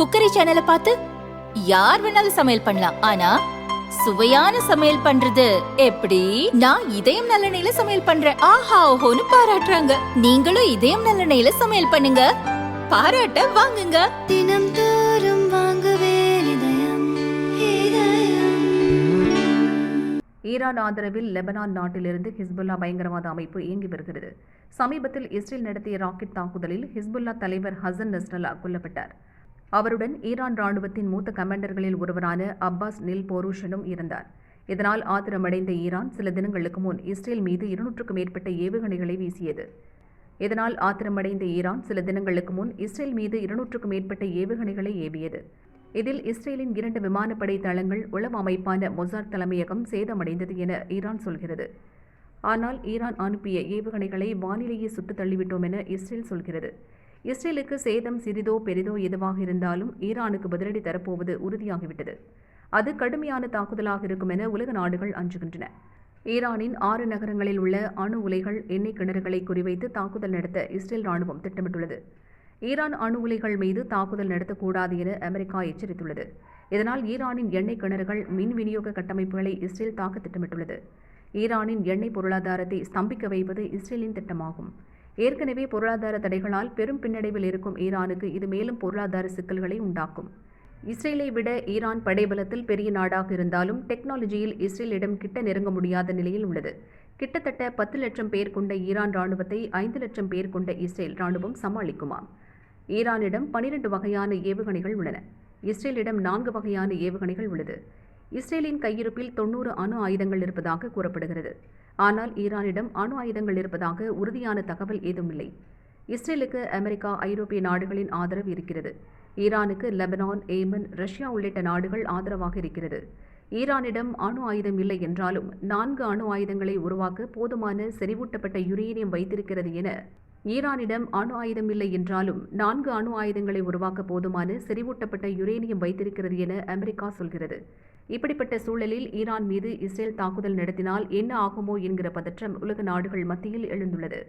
Cookery சேனலை பார்த்து யார் வேணாலும் சமையல் பண்ணலாம். ஆனா சுவையான சமையல் பண்றது எப்படி? நான் இதயம் நல்லெண்ணெயில சமையல் பண்றேன். ஆஹா ஓஹோன்னு பாராட்டுறாங்க. நீங்களும் இதயம் நல்லெண்ணெயில சமையல் பண்ணுங்க. பாராட்ட வாங்குங்க. தினம் தோறும் வாங்குவே இதயம் இதயம். ஈரான் ஆதரவில் லெபனான் நாட்டிலிருந்து ஹிஸ்புல்லா பயங்கரவாத அமைப்பு இயங்கி வருகிறது. சமீபத்தில் இஸ்ரேல் நடத்திய ராக்கெட் தாக்குதலில் ஹிஸ்புல்லா தலைவர் ஹசன் நஸ்ரல்லா கொல்லப்பட்டார். அவருடன் ஈரான் ராணுவத்தின் மூத்த கமாண்டர்களில் ஒருவரான அப்பாஸ் நில் போரூஷனும் இருந்தார். இதனால் ஆத்திரமடைந்த ஈரான் சில தினங்களுக்கு முன் இஸ்ரேல் மீது இருநூற்றுக்கும் மேற்பட்ட ஏவுகணைகளை வீசியது. இதனால் ஆத்திரமடைந்த ஈரான் சில தினங்களுக்கு முன் இஸ்ரேல் மீது இருநூற்றுக்கும் மேற்பட்ட ஏவுகணைகளை ஏவியது. இதில் இஸ்ரேலின் இரண்டு விமானப்படை தளங்கள் உளவு அமைப்பான மொசார் தலைமையகம் சேதமடைந்தது என ஈரான் சொல்கிறது. ஆனால் ஈரான் அனுப்பிய ஏவுகணைகளை வானிலேயே சுட்டுத் தள்ளிவிட்டோம் என இஸ்ரேல் சொல்கிறது. இஸ்ரேலுக்கு சேதம் சிறிதோ பெரிதோ எதுவாக இருந்தாலும் ஈரானுக்கு பதிலடி தரப்போவது உறுதியாகிவிட்டது. அது கடுமையான தாக்குதலாக இருக்கும் என உலக நாடுகள் அஞ்சுகின்றன. ஈரானின் ஆறு நகரங்களில் உள்ள அணு உலைகள் எண்ணெய் கிணறுகளை குறிவைத்து தாக்குதல் நடத்த இஸ்ரேல் ராணுவம் திட்டமிட்டுள்ளது. ஈரான் அணு உலைகள் மீது தாக்குதல் நடத்தக்கூடாது என அமெரிக்கா எச்சரித்துள்ளது. இதனால் ஈரானின் எண்ணெய் கிணறுகள் மின் விநியோக கட்டமைப்புகளை இஸ்ரேல் தாக்க திட்டமிட்டுள்ளது. ஈரானின் எண்ணெய் பொருளாதாரத்தை ஸ்தம்பிக்க வைப்பது இஸ்ரேலின் திட்டமாகும். ஏற்கனவே பொருளாதார தடைகளால் பெரும் பின்னடைவில் இருக்கும் ஈரானுக்கு இது மேலும் பொருளாதார சிக்கல்களை உண்டாக்கும். இஸ்ரேலை விட ஈரான் படைபலத்தில் பெரிய நாடாக இருந்தாலும் டெக்னாலஜியில் இஸ்ரேலிடம் கிட்ட நெருங்க முடியாத நிலையில் உள்ளது. கிட்டத்தட்ட பத்து லட்சம் பேர் கொண்ட ஈரான் ராணுவத்தை ஐந்து லட்சம் பேர் கொண்ட இஸ்ரேல் ராணுவம் சமாளிக்குமாம் ஈரானிடம் பனிரெண்டு வகையான ஏவுகணைகள் உள்ளன. இஸ்ரேலிடம் நான்கு வகையான ஏவுகணைகள் உள்ளது. இஸ்ரேலின் கையிருப்பில் தொண்ணூறு அணு ஆயுதங்கள் இருப்பதாக கூறப்படுகிறது. ஆனால் ஈரானிடம் அணு ஆயுதங்கள் இருப்பதாக உறுதியான தகவல் ஏதும் இல்லை இஸ்ரேலுக்கு அமெரிக்கா ஐரோப்பிய நாடுகளின் ஆதரவு இருக்கிறது. ஈரானுக்கு லெபனான் ஏமன் ரஷ்யா உள்ளிட்ட நாடுகள் ஆதரவாக இருக்கிறது. ஈரானிடம் அணு ஆயுதம் இல்லை என்றாலும் நான்கு அணு ஆயுதங்களை உருவாக்க போதுமான செறிவூட்டப்பட்ட யுரேனியம் வைத்திருக்கிறது என ஈரானிடம் அணு ஆயுதம் இல்லை என்றாலும் நான்கு அணு ஆயுதங்களை உருவாக்க போதுமான செறிவூட்டப்பட்ட யுரேனியம் வைத்திருக்கிறது என அமெரிக்கா சொல்கிறது. இப்படிப்பட்ட சூழலில் ஈரான் மீது இஸ்ரேல் தாக்குதல் நடத்தினால் என்ன ஆகுமோ என்கிற பதற்றம் உலக நாடுகள் மத்தியில் எழுந்துள்ளது.